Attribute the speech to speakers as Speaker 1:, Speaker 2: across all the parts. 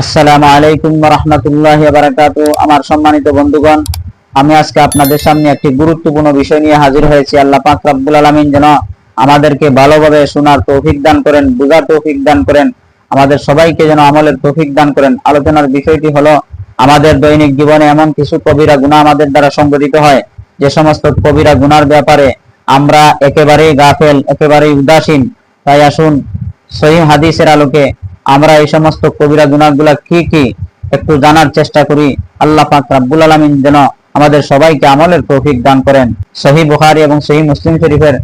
Speaker 1: আসসালামু আলাইকুম রহমতুল্লাহ বারাকাতু। আমার সম্মানিত বন্ধুগণ, আমি আজকে আপনাদের সামনে একটি গুরুত্বপূর্ণ বিষয় নিয়ে হাজির হয়েছি। আল্লাহ পাক রব্বুল আলামিন যেন আমাদেরকে ভালোভাবে শোনার তৌফিক দান করেন, বুঝার তৌফিক দান করেন, আমাদের সবাইকে যেন আমলের তৌফিক দান করেন। আলোচনার বিষয়টি হলো, আমাদের দৈনিক জীবনে এমন কিছু কবিরা গুনাহ আমাদের দ্বারা সংগঠিত হয়, যে সমস্ত কবিরা গুনার ব্যাপারে আমরা একেবারেই গাফেল, একেবারেই উদাসীন। তাই আসুন সহিহ হাদিসের আলোকে আমরা এই সমস্ত কবিরা গুনাহগুলা কি কি একটু জানার চেষ্টা করি। আল্লাহ পাক রাব্বুল আলামিন যেন আমাদের সবাইকে আমলের তৌফিক দান করেন। সহি বুখারী এবং সহি মুসলিম শরীফের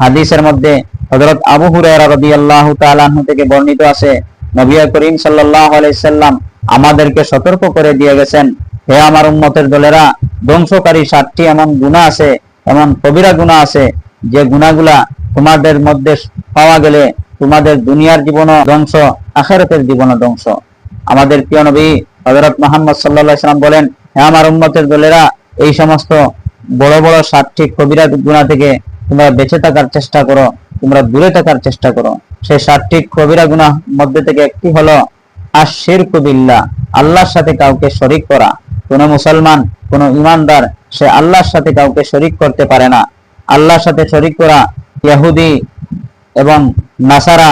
Speaker 1: হাদিসের মধ্যে হযরত আবু হুরায়রা রাদিয়াল্লাহু তাআলা আনহু থেকে বর্ণিত আছে, নবী করিম সাল্লাল্লাহু আলাইহি সাল্লাম আমাদেরকে সতর্ক করে দিয়ে গেছেন, হে আমার উম্মতের দলেরা, ধ্বংসকারী সাতটি এমন গুনাহ আছে, এমন কবিরা গুনাহ আছে, যে গুনাহগুলা তোমাদের মধ্যে পাওয়া গেলে তোমাদের দুনিয়ার জীবনও ধ্বংস আখেরাতের জীবনও ধ্বংস আমাদের প্রিয় নবী হযরত মুহাম্মদ সাল্লাল্লাহু সাল্লাম বলেন, হে আমার উম্মতের দলেরা, এই সমস্ত বড় বড় সাতটি কবিরা গুনাহ থেকে তোমরা বেঁচে থাকার চেষ্টা করো, তোমরা দূরে থাকার চেষ্টা করো। সেই সাতটি কবিরা গুনাহ মধ্যে থেকে একটি হলো আশিরকু বিল্লাহ, আল্লাহর সাথে কাউকে শরীক করা। কোন মুসলমান, কোন ইমানদার, সে আল্লাহর সাথে কাউকে শরিক করতে পারে না। আল্লাহর সাথে শরিক করা, ইয়াহুদি এবং নাসারা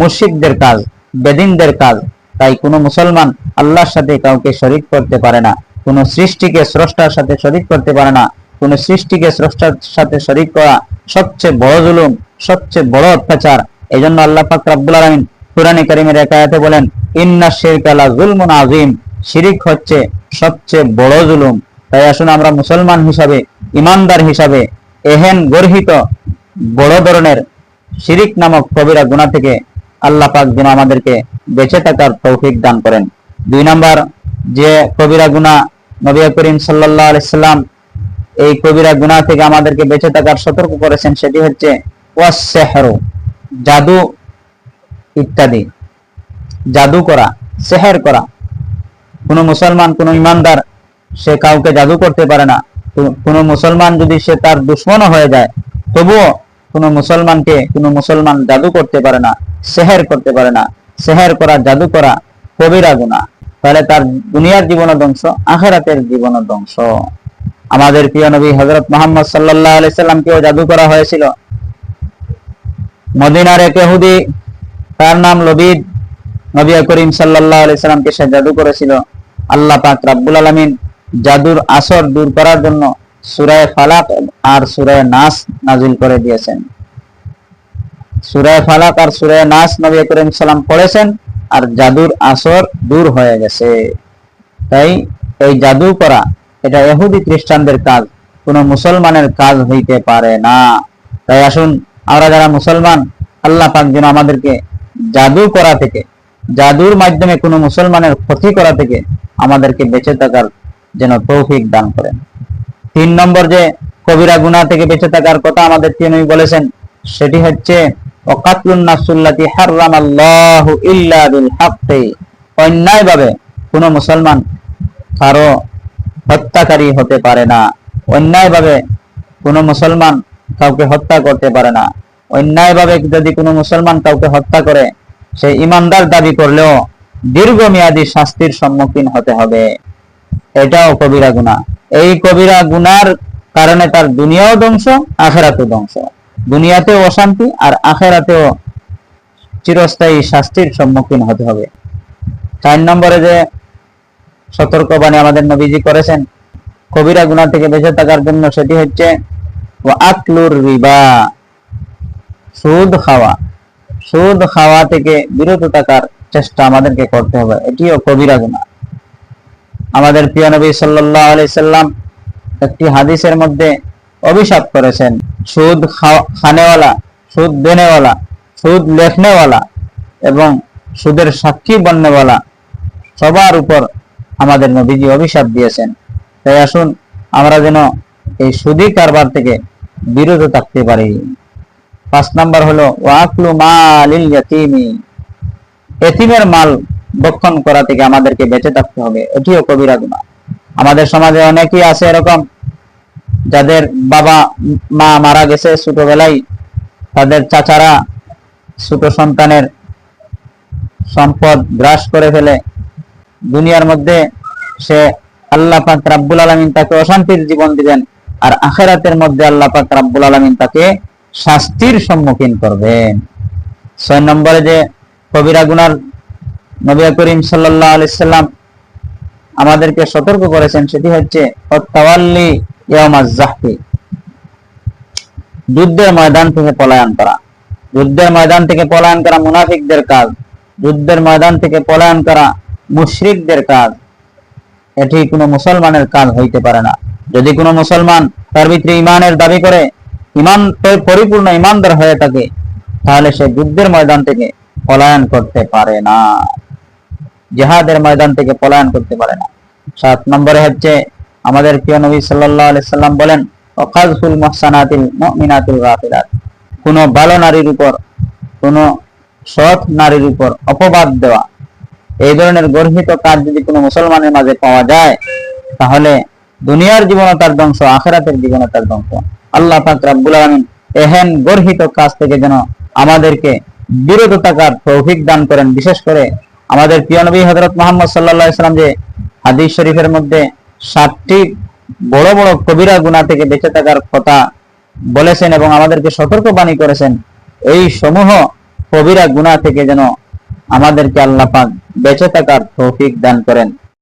Speaker 1: মুশরিকদের কাজ। বেদিনদের কাজ তাই কোনো মুসলমান আল্লাহর সাথে কাউকে শরীক করতে পারে না। কোনো সৃষ্টিকে স্রষ্টার সাথে শরীক করতে পারে না। কোনো সৃষ্টিকে স্রষ্টার সাথে শরীক করা সবচেয়ে বড় জুলুম, সবচেয়ে বড় অত্যাচার। এই জন্য আল্লাহ পাক রাব্বুল আলামিন কুরআনে কারীমের এক আয়াতে বলেন, ইন্না শিরকা লা যুলমুন আযীম। শিরিক হচ্ছে সবচেয়ে বড় জুলুম। তাই আসুন আমরা মুসলমান হিসাবে, ইমানদার হিসাবে, এহেন গর্হিত বড় ধরনের শিরিক নামক কবিরা গুনাহ থেকে আল্লাহ পাক যেন আমাদেরকে বেঁচে থাকার তৌফিক দান করেন। দুই নাম্বার, যে কবিরা গুনাহ নবী করিম সাল্লাল্লাহু আলাইহি সাল্লাম এই কবিরা গুনাহ থেকে আমাদেরকে বেঁচে থাকার সতর্ক করেছেন সেটি হচ্ছে, ওয়াসসিহরু, জাদু ইত্যাদি। জাদু করা, সেহের করা। কোনো মুসলমান, কোনো ইমানদার, সে কাউকে জাদু করতে পারে না। কোন মুসলমান যদি সে তার দুশ্মনও হয়ে যায়, তবুও কোন মুসলমানকে, কোনো মুসলমান জাদু করতে পারে না। সেহের করতে পারে না। সেহের করা জাদু করা কবিরা গুনাহ। তাহলে তার দুনিয়ার জীবন ধ্বংস, আখেরাতের জীবন ধ্বংস। আমাদের প্রিয় নবী হযরত মুহাম্মদ সাল্লাল্লাহু আলাইহি সাল্লামকেও জাদু করা হয়েছিল? মদিনার এক ইহুদি, তার নাম লবিদ। নবী করিম সাল্লাল্লাহু আলাইহি সাল্লামকে সে জাদু করেছিল। আল্লাহ পাক রাব্বুল আলামিন জাদুর আসর দূর করার জন্য সুরায় ফালাক আর সুরায় নাস নাজিল করে দিয়েছেন। সূরায়ে ফালাক আর সূরায়ে নাস নবী করিম সাল্লাম পড়েছেন, আর জাদুর আসর দূর হয়ে গেছে। তাই এই জাদু করা, এটা ইহুদি খ্রিস্টানদের কাজ, কোনো মুসলমানের কাজ হইতে পারে না। তাই আসুন, আমরা যারা মুসলমান, আল্লাহ পাক যেন আমাদেরকে জাদু করা থেকে, জাদুর মাধ্যমে কোনো মুসলমানের ক্ষতি করা থেকে আমাদেরকে বেঁচে থাকার যেন তৌফিক দান করেন। তিন নম্বর যে কবিরা গুনাহ থেকে বেঁচে থাকার কথা আমাদের তিনি বলেছেন, সেটি হচ্ছে অন্যায়ভাবে কোনো মুসলমান কারও হত্যাকারী হতে পারে না। অন্যায়ভাবে কোনো মুসলমান কাউকে হত্যা করতে পারে না। অন্যায়ভাবে যদি কোনো মুসলমান কাউকে হত্যা করে, সে ইমানদার দাবি করলেও দীর্ঘমেয়াদী শাস্তির সম্মুখীন হতে হবে। এটাও কবিরা গুনাহ। এই কবিরা গুনার কারণে তার দুনিয়াও ধ্বংস, আখেরাতেও ধ্বংস। দুনিয়াতেও অশান্তি আর আখেরাতেও চিরস্থায়ী শাস্তির সম্মুখীন হতে হবে। চার নম্বরে যে সতর্কবাণী আমাদের নবীজি করেছেন, কবিরা গুনাহ থেকে বেঁচে থাকার জন্য সেটি হচ্ছে ও আকলুর রিবা সুদ খাওয়া। সুদ খাওয়া থেকে বিরত থাকার চেষ্টা আমাদেরকে করতে হবে। এটিও কবিরা গুনাহ। আমাদের প্রিয় নবী সাল্লাল্লাহু আলাইহি সাল্লাম একটি হাদিসের মধ্যে অভিশাপ করেছেন সুদ খানেওয়ালা, সুদ দেনেওয়ালা, সুদ লেখনেওয়ালা এবং সুদের সাক্ষী বন্যওয়ালা সবার উপর আমাদের নবীজি অভিশাপ দিয়েছেন। তাই আসুন আমরা যেন এই সুদী কারবার থেকে বিরত থাকতে পারি। পাঁচ নাম্বার হলো, ওয়াকলু মালিল ইয়াতিমি এতিমের মাল ভক্ষণ করা থেকে আমাদেরকে বেঁচে থাকতে হবে। এটিও কবিরা গুনাহ। আমাদের সমাজে অনেকেই আছে এরকম যাদের বাবা, মা মারা গেছে ছোটবেলায়, তাদের চাচারা ছোট সন্তানের সম্পদ গ্রাস করে ফেলে। দুনিয়ার মধ্যে সে আল্লাহ পাক রাব্বুল আলামিন তাকে অশান্তির জীবন দিবেন আর আখেরাতের মধ্যে আল্লাহ পাক রাব্বুল আলামিন তাকে শাস্তির সম্মুখীন করবেন। ছয় নম্বরে যে কবিরা গুনার নবী করিম সাল্লাল্লাহু আলাইহি সাল্লাম আমাদেরকে সতর্ক করেছেন, সেটি হচ্ছে যুদ্ধের ময়দান থেকে পলায়ন করা। যুদ্ধের ময়দান থেকে পলায়ন করা মুনাফিকদের কাজ। যুদ্ধের ময়দান থেকে পলায়ন করা মুশরিকদের কাজ। এটি কোনো মুসলমানের কাজ হইতে পারে না। যদি কোনো মুসলমান তার ভিতরে ইমানের দাবি করে ইমান পরিপূর্ণ ইমানদার হয়ে থাকে, তাহলে সে যুদ্ধের ময়দান থেকে পলায়ন করতে পারে না। জেহাদের ময়দান থেকে পলায়ন করতে পারে না। সাত নম্বরে হচ্ছে আমাদের প্রিয় নবী আলাইহি সাল্লাম বলেন ওয়াকাযফুল মুহসানাতিল মুমিনাতিল গাফিলাত। কোন ভালো নারীর উপর, কোন সৎ নারীর উপর অপবাদ দেওয়া। এই ধরনের গর্হিত কাজ যদি কোনো মুসলমানের মাঝে পাওয়া যায়, তাহলে দুনিয়ার জীবনে তার ধ্বংস, আখেরাতের জীবনে তার ধ্বংস। আল্লাহ পাক রাব্বুল আলামিন এহেন গর্হিত কাজ থেকে যেন আমাদেরকে বিরত থাকার তৌফিক দান করেন। বিশেষ করে আমাদের প্রিয় নবী হযরত মুহাম্মদ সাল্লাল্লাহু সাল্লাম যে হাদিস শরীফের মধ্যে সাতটি বড় বড় কবিরা গুণা থেকে বেঁচে থাকার কথা বলেছেন এবং আমাদেরকে সতর্ক বাণী করেছেন, এই সমূহ কবিরা গুণা থেকে যেন আমাদেরকে আল্লাহ পাক বেঁচে থাকার তৌফিক দান করেন।